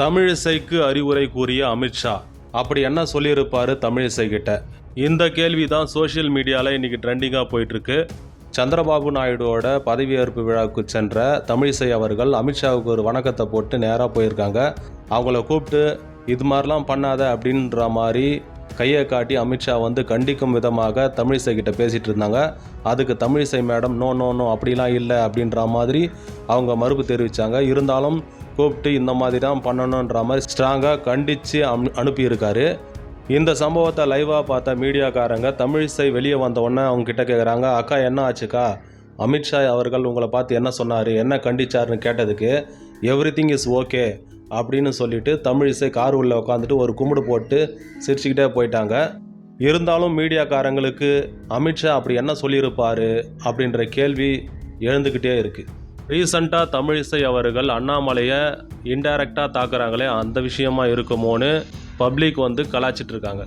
தமிழிசைக்கு அறிவுரை கூறிய அமித்ஷா அப்படி என்ன சொல்லியிருப்பாரு தமிழிசை கிட்ட? இந்த கேள்வி தான் சோஷியல் மீடியாவில் இன்றைக்கி ட்ரெண்டிங்காக போயிட்டுருக்கு. சந்திரபாபு நாயுடுவோட பதவியேற்பு விழாவுக்கு சென்ற தமிழிசை அவர்கள் அமித்ஷாவுக்கு ஒரு வணக்கத்தை போட்டு நேராக போயிருக்காங்க. அவங்கள கூப்பிட்டு இது மாதிரிலாம் பண்ணாத அப்படின்ற மாதிரி கையை காட்டி அமித்ஷா வந்து கண்டிக்கும் விதமாக தமிழிசை கிட்ட பேசிகிட்டு இருந்தாங்க. அதுக்கு Tamilisai madam no no no அப்படிலாம் இல்லை அப்படின்ற மாதிரி அவங்க மறுப்பு தெரிவித்தாங்க இருந்தாலும் கூப்பிட்டு இந்த மாதிரி தான் பண்ணணுன்ற மாதிரி ஸ்ட்ராங்காக கண்டித்து அம் அனுப்பியிருக்காரு. இந்த சம்பவத்தை லைவாக பார்த்த மீடியாக்காரங்க தமிழிசை வெளியே வந்த உடனே அவங்க கிட்ட கேட்குறாங்க அக்கா என்ன ஆச்சுக்கா? அமித்ஷா அவர்கள் உங்களை பார்த்து என்ன சொன்னார்? என்ன கண்டிச்சாருன்னு கேட்டதுக்கு எவ்ரி திங் இஸ் ஓகே அப்படின்னு சொல்லிட்டு தமிழிசை கார் உள்ளே உட்காந்துட்டு ஒரு கும்பிடு போட்டு சிரிச்சுக்கிட்டே போயிட்டாங்க. இருந்தாலும் மீடியாக்காரங்களுக்கு அமித்ஷா அப்படி என்ன சொல்லியிருப்பார்? அப்படின்ற கேள்வி எழுந்துக்கிட்டே இருக்குது ரீசண்டாக தமிழிசை அவர்கள் அண்ணாமலையை இன்டைரக்டாக தாக்குறாங்களே அந்த விஷயமா இருக்குமோன்னு பப்ளிக் வந்து கலாச்சிட்டு இருக்காங்க.